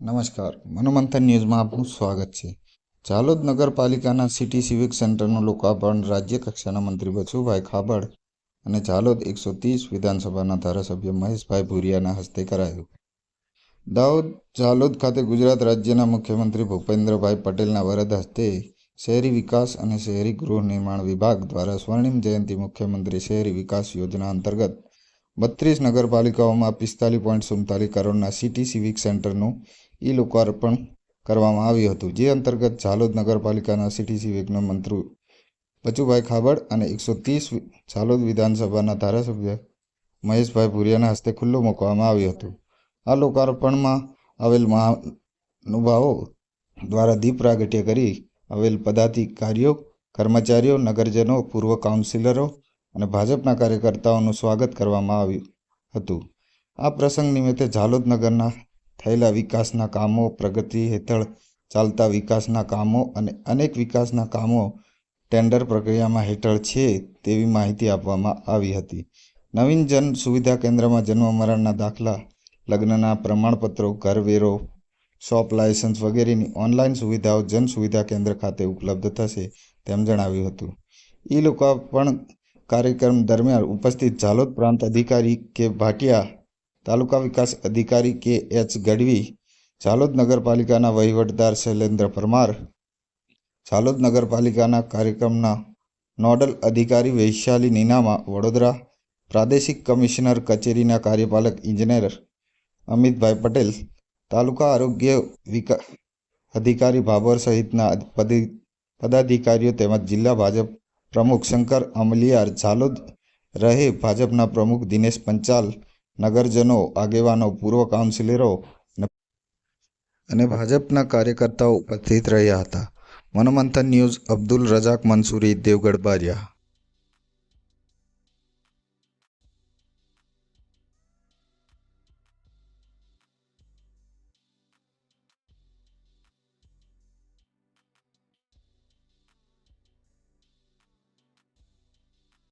નમસ્કાર. મનોમંથન ન્યૂઝમાં આપનું સ્વાગત છે. ઝાલોદ નગરપાલિકાના સિટી સિવિક સેન્ટરનું લોકાર્પણ રાજ્ય કક્ષાના મંત્રી બચુભાઈ ખાબડ અને ઝાલોદ એકસો ત્રીસ વિધાનસભાના ધારાસભ્ય મહેશભાઈ ભુરિયાના હસ્તે કરાયું. દાહોદ, ઝાલોદ ખાતે ગુજરાત રાજ્યના મુખ્યમંત્રી ભૂપેન્દ્રભાઈ પટેલના વરદ હસ્તે શહેરી વિકાસ અને શહેરી ગૃહ નિર્માણ વિભાગ દ્વારા સ્વર્ણિમ જયંતિ મુખ્યમંત્રી શહેરી વિકાસ યોજના અંતર્ગત બત્રીસ નગરપાલિકાઓમાં પિસ્તાલીસ પોઈન્ટ સુડતાલીસ કરોડના સિટી સિવિક સેન્ટરનું ઈ લોકાર્પણ કરવામાં આવ્યું હતું, જે અંતર્ગત ઝાલોદ નગરપાલિકાના સિટી સિવિકના મંત્રી બચુભાઈ ખાબડ અને એકસો ત્રીસ ઝાલોદ વિધાનસભાના ધારાસભ્ય મહેશભાઈ ભુરિયાના હસ્તે ખુલ્લું મૂકવામાં આવ્યું હતું. આ લોકાર્પણમાં આવેલ મહાનુભાવો દ્વારા દીપ પ્રાગટ્ય કરી આવેલ પદાધિકારીઓ, કર્મચારીઓ, નગરજનો, પૂર્વ કાઉન્સિલરો અને ભાજપના કાર્યકર્તાઓનું સ્વાગત કરવામાં આવ્યું હતું. આ પ્રસંગ નિમિત્તે ઝાલોદ નગરના થયેલા વિકાસના કામો, પ્રગતિ હેઠળ ચાલતા વિકાસના કામો અને અનેક વિકાસના કામો ટેન્ડર પ્રક્રિયામાં હેઠળ છે તેવી માહિતી આપવામાં આવી હતી. નવીન જન સુવિધા કેન્દ્રમાં જન્મ મરણના દાખલા, લગ્નના પ્રમાણપત્રો કરવેરો શોપ લાયસન્સ વગેરેની ઓનલાઈન સુવિધાઓ જન સુવિધા કેન્દ્ર ખાતે ઉપલબ્ધ થશે તેમ જણાવ્યું હતું. ઈ લોકાર્પણ કાર્યક્રમ દરમિયાન ઉપસ્થિત ઝાલોદ પ્રાંત અધિકારી કે ભાટિયા તાલુકા વિકાસ અધિકારી કે એચ ગઢવી, ઝાલોદ નગરપાલિકાના વહીવટદાર શૈલેન્દ્ર પરમાર, ઝાલોદ નગરપાલિકાના કાર્યક્રમના નોડલ અધિકારી વૈશાલી નીનામા, વડોદરા પ્રાદેશિક કમિશનર કચેરીના કાર્યપાલક ઇજનેર અમિતભાઈ પટેલ, તાલુકા આરોગ્ય વિકા, અધિકારી ભાભોર સહિતના પદી, પદાધિકારીઓ તેમજ જિલ્લા ભાજપ પ્રમુખ શંકર અમલિયાર ઝાલોદ રહે ભાજપના પ્રમુખ દિનેશ પંચાલ, નગરજનો, આગેવાનો, પૂર્વ કાઉન્સિલરો અને ભાજપના કાર્યકર્તાઓ ઉપસ્થિત રહ્યા હતા. મનોમંથન ન્યૂઝ અબ્દુલ રજાક મંસૂરી, દેવગઢ બારિયા.